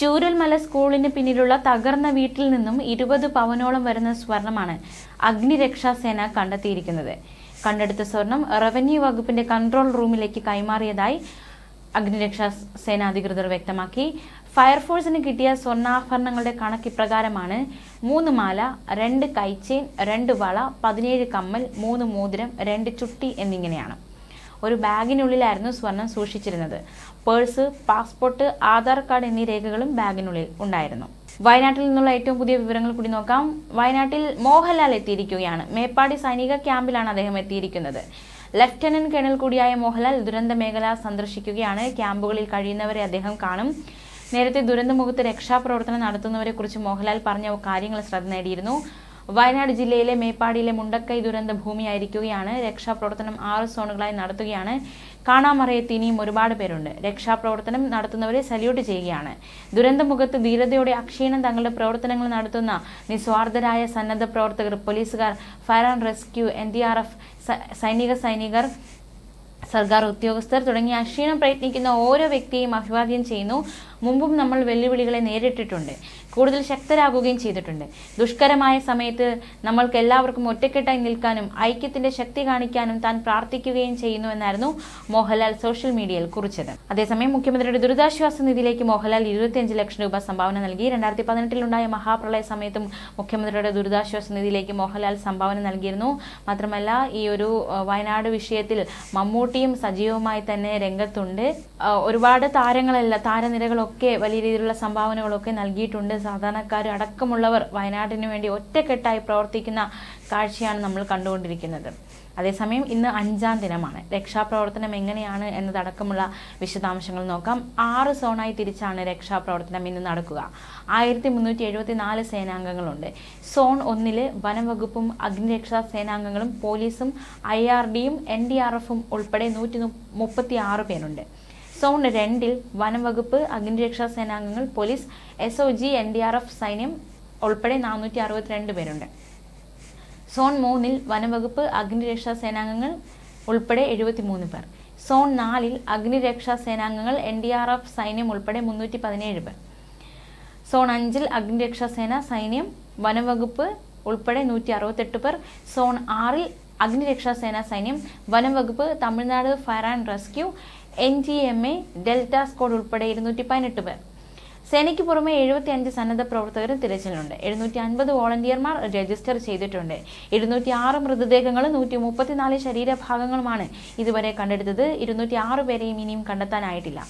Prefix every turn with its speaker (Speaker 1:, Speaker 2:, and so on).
Speaker 1: ചൂരൽമല സ്കൂളിന് പിന്നിലുള്ള തകർന്ന വീട്ടിൽ നിന്നും ഇരുപത് പവനോളം വരുന്ന സ്വർണമാണ് അഗ്നിരക്ഷാസേന കണ്ടെത്തിയിരിക്കുന്നത്. കണ്ടെടുത്ത സ്വർണം റവന്യൂ വകുപ്പിന്റെ കൺട്രോൾ റൂമിലേക്ക് കൈമാറിയതായി അഗ്നിരക്ഷാ സേന അധികൃതർ വ്യക്തമാക്കി. ഫയർഫോഴ്സിന് കിട്ടിയ സ്വർണാഭരണങ്ങളുടെ കണക്ക് ഇപ്രകാരമാണ്. മൂന്ന് മാല രണ്ട് കൈച്ചെയിൻ രണ്ട് വള പതിനേഴ് കമ്മൽ മൂന്ന് മോതിരം രണ്ട് ചുട്ടി എന്നിങ്ങനെയാണ്. ഒരു ബാഗിനുള്ളിലായിരുന്നു സ്വർണം സൂക്ഷിച്ചിരുന്നത്. പേഴ്സ് പാസ്പോർട്ട് ആധാർ കാർഡ് എന്നീ രേഖകളും ബാഗിനുള്ളിൽ ഉണ്ടായിരുന്നു. വയനാട്ടിൽ നിന്നുള്ള ഏറ്റവും പുതിയ വിവരങ്ങൾ കൂടി നോക്കാം. വയനാട്ടിൽ മോഹൻലാൽ എത്തിയിരിക്കുകയാണ്. മേപ്പാടി സൈനിക ക്യാമ്പിലാണ് അദ്ദേഹം എത്തിയിരിക്കുന്നത്. ലഫ്റ്റനന്റ് കേണൽ കൂടിയായ മോഹൻലാൽ ദുരന്ത മേഖല സന്ദർശിക്കുകയാണ്. ക്യാമ്പുകളിൽ കഴിയുന്നവരെ അദ്ദേഹം കാണും. നേരത്തെ ദുരന്തമുഖത്ത് രക്ഷാപ്രവർത്തനം നടത്തുന്നവരെ കുറിച്ച് മോഹൻലാൽ പറഞ്ഞ കാര്യങ്ങൾ ശ്രദ്ധ നേടിയിരുന്നു. വയനാട് ജില്ലയിലെ മേപ്പാടിയിലെ മുണ്ടക്കൈ ദുരന്ത ഭൂമിയായിരിക്കുകയാണ്. രക്ഷാപ്രവർത്തനം ആറ് സോണുകളായി നടത്തുകയാണ്. കാണാമറയത്ത് ഇനിയും ഒരുപാട് പേരുണ്ട്. രക്ഷാപ്രവർത്തനം നടത്തുന്നവരെ സല്യൂട്ട് ചെയ്യുകയാണ്. ദുരന്തമുഖത്ത് ധീരതയോടെ അക്ഷീണം തങ്ങളുടെ പ്രവർത്തനങ്ങൾ നടത്തുന്ന നിസ്വാർത്ഥരായ സന്നദ്ധ പ്രവർത്തകർ പോലീസുകാർ fire and rescue N D R F സൈനിക സൈനികർ സർക്കാർ ഉദ്യോഗസ്ഥർ തുടങ്ങി അക്ഷീണം പ്രയത്നിക്കുന്ന ഓരോ വ്യക്തിയെയും അഭിവാദ്യം ചെയ്യുന്നു. മുമ്പും നമ്മൾ വെല്ലുവിളികളെ നേരിട്ടിട്ടുണ്ട്. കൂടുതൽ ശക്തരാകുകയും ചെയ്തിട്ടുണ്ട്. ദുഷ്കരമായ സമയത്ത് നമ്മൾക്ക് എല്ലാവർക്കും ഒറ്റക്കെട്ടായി നിൽക്കാനും ഐക്യത്തിന്റെ ശക്തി കാണിക്കാനും താൻ പ്രാർത്ഥിക്കുകയും ചെയ്യുന്നു എന്നായിരുന്നു മോഹൻലാൽ സോഷ്യൽ മീഡിയയിൽ കുറിച്ചത്. അതേസമയം മുഖ്യമന്ത്രിയുടെ ദുരിതാശ്വാസ നിധിയിലേക്ക് മോഹൻലാൽ ഇരുപത്തിയഞ്ച് ലക്ഷം രൂപ സംഭാവന നൽകി. രണ്ടായിരത്തി പതിനെട്ടിലുണ്ടായ മഹാപ്രളയ സമയത്തും മുഖ്യമന്ത്രിയുടെ ദുരിതാശ്വാസ നിധിയിലേക്ക് മോഹൻലാൽ സംഭാവന നൽകിയിരുന്നു. മാത്രമല്ല ഈ ഒരു വയനാട് വിഷയത്തിൽ മമ്മൂട്ടിയും സജീവമായി തന്നെ രംഗത്തുണ്ട്. ഒരുപാട് താരങ്ങളല്ല താരനിരകളൊക്കെ വലിയ രീതിയിലുള്ള സംഭാവനകളൊക്കെ നൽകിയിട്ടുണ്ട്. സാധാരണക്കാർ അടക്കമുള്ളവർ വയനാടിന് വേണ്ടി ഒറ്റക്കെട്ടായി പ്രവർത്തിക്കുന്ന കാഴ്ചയാണ് നമ്മൾ കണ്ടുകൊണ്ടിരിക്കുന്നത്. അതേസമയം ഇന്ന് അഞ്ചാം ദിനമാണ്. രക്ഷാപ്രവർത്തനം എങ്ങനെയാണ് എന്നതടക്കമുള്ള വിശദാംശങ്ങൾ നോക്കാം. ആറ് സോണായി തിരിച്ചാണ് രക്ഷാപ്രവർത്തനം ഇന്ന് നടക്കുക. ആയിരത്തി മുന്നൂറ്റി എഴുപത്തി നാല് സേനാംഗങ്ങളുണ്ട്. സോൺ ഒന്നിൽ വനംവകുപ്പും അഗ്നിരക്ഷാ സേനാംഗങ്ങളും പോലീസും ഐ ആർ ഡിയും എൻ ഡി ആർ എഫും ഉൾപ്പെടെ നൂറ്റി മുപ്പത്തി ആറ് പേരുണ്ട്. സോൺ രണ്ടിൽ വനംവകുപ്പ് അഗ്നിരക്ഷാ സേനാംഗങ്ങൾ police S O G N D R F സൈന്യം ഉൾപ്പെടെ നാനൂറ്റി അറുപത്തിരണ്ട് പേരുണ്ട്. സോൺ മൂന്നിൽ വനംവകുപ്പ് അഗ്നിരക്ഷാ സേനാംഗങ്ങൾ ഉൾപ്പെടെ എഴുപത്തിമൂന്ന് പേർ. സോൺ നാലിൽ അഗ്നിരക്ഷാ സേനാംഗങ്ങൾ എൻ ഡി ആർ എഫ് സൈന്യം ഉൾപ്പെടെ മുന്നൂറ്റി പതിനേഴ് പേർ. സോൺ അഞ്ചിൽ അഗ്നിരക്ഷാ സേന സൈന്യം വനംവകുപ്പ് ഉൾപ്പെടെ നൂറ്റി അറുപത്തെട്ട് പേർ. സോൺ ആറിൽ അഗ്നിരക്ഷാ സേന സൈന്യം വനംവകുപ്പ് Tamil Nadu fire and rescue N G M A delta squad ഉൾപ്പെടെ ഇരുന്നൂറ്റി പതിനെട്ട് പേർ. സേനയ്ക്ക് പുറമെ എഴുപത്തി അഞ്ച് സന്നദ്ധ പ്രവർത്തകരും തിരച്ചിലുണ്ട്. എഴുന്നൂറ്റി അൻപത് വോളണ്ടിയർമാർ രജിസ്റ്റർ ചെയ്തിട്ടുണ്ട്. ഇരുന്നൂറ്റി ആറ് മൃതദേഹങ്ങളും നൂറ്റി മുപ്പത്തിനാല് ശരീരഭാഗങ്ങളുമാണ് ഇതുവരെ കണ്ടെടുത്തത്. ഇരുന്നൂറ്റി ആറ് പേരെയും ഇനിയും കണ്ടെത്താനായിട്ടില്ല.